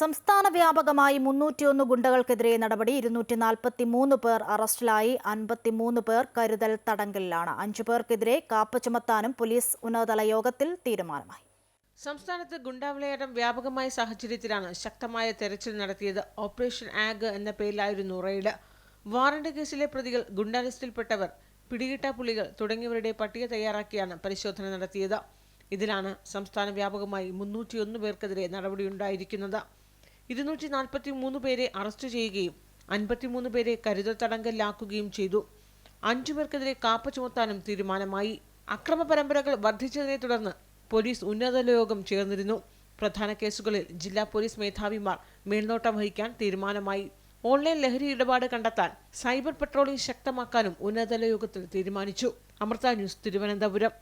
സംസ്ഥാന വ്യാപകമായി മുന്നൂറ്റിയൊന്ന് ഗുണ്ടകൾക്കെതിരെ നടപടി. ഇരുന്നൂറ്റി നാൽപ്പത്തി മൂന്ന് പേർ അറസ്റ്റിലായി. അൻപത്തിമൂന്ന് പേർ കരുതൽ തടങ്കലിലാണ്. അഞ്ചു പേർക്കെതിരെ കാപ്പ ചുമത്താനും പോലീസ് ഉന്നതതല യോഗത്തിൽ തീരുമാനമായി. സംസ്ഥാനത്ത് ഗുണ്ടാവിളയാടം വ്യാപകമായ സാഹചര്യത്തിലാണ് ശക്തമായ തെരച്ചിൽ നടത്തിയത്. ഓപ്പറേഷൻ ആഗ് എന്ന പേരിലായിരുന്നു റെയ്ഡ്. വാറണ്ട് കേസിലെ പ്രതികൾ ഗുണ്ടാ ലിസ്റ്റിൽപ്പെട്ടവർ പിടികിട്ട പുലികൾ തുടങ്ങിയവരുടെ പട്ടിക തയ്യാറാക്കിയാണ് പരിശോധന നടത്തിയത്. ഇതിലാണ് സംസ്ഥാന വ്യാപകമായി മുന്നൂറ്റിയൊന്ന് പേർക്കെതിരെ നടപടിയുണ്ടായിരിക്കുന്നത്. ഇരുന്നൂറ്റി നാൽപ്പത്തി മൂന്ന് പേരെ അറസ്റ്റ് ചെയ്യുകയും അൻപത്തിമൂന്ന് പേരെ കരുതൽ തടങ്കലിലാക്കുകയും ചെയ്തു. അഞ്ചു പേർക്കെതിരെ കാപ്പ ചുമത്താനും തീരുമാനമായി. അക്രമ പരമ്പരകൾ വർദ്ധിച്ചതിനെ തുടർന്ന് പോലീസ് ഉന്നതതല യോഗം ചേർന്നിരുന്നു. പ്രധാന കേസുകളിൽ ജില്ലാ പോലീസ് മേധാവിമാർ മേൽനോട്ടം വഹിക്കാൻ തീരുമാനമായി. ഓൺലൈൻ ലഹരി ഇടപാട് കണ്ടെത്താൻ സൈബർ പെട്രോളിംഗ് ശക്തമാക്കാനും ഉന്നതതല യോഗത്തിൽ തീരുമാനിച്ചു. അമൃത ന്യൂസ് തിരുവനന്തപുരം.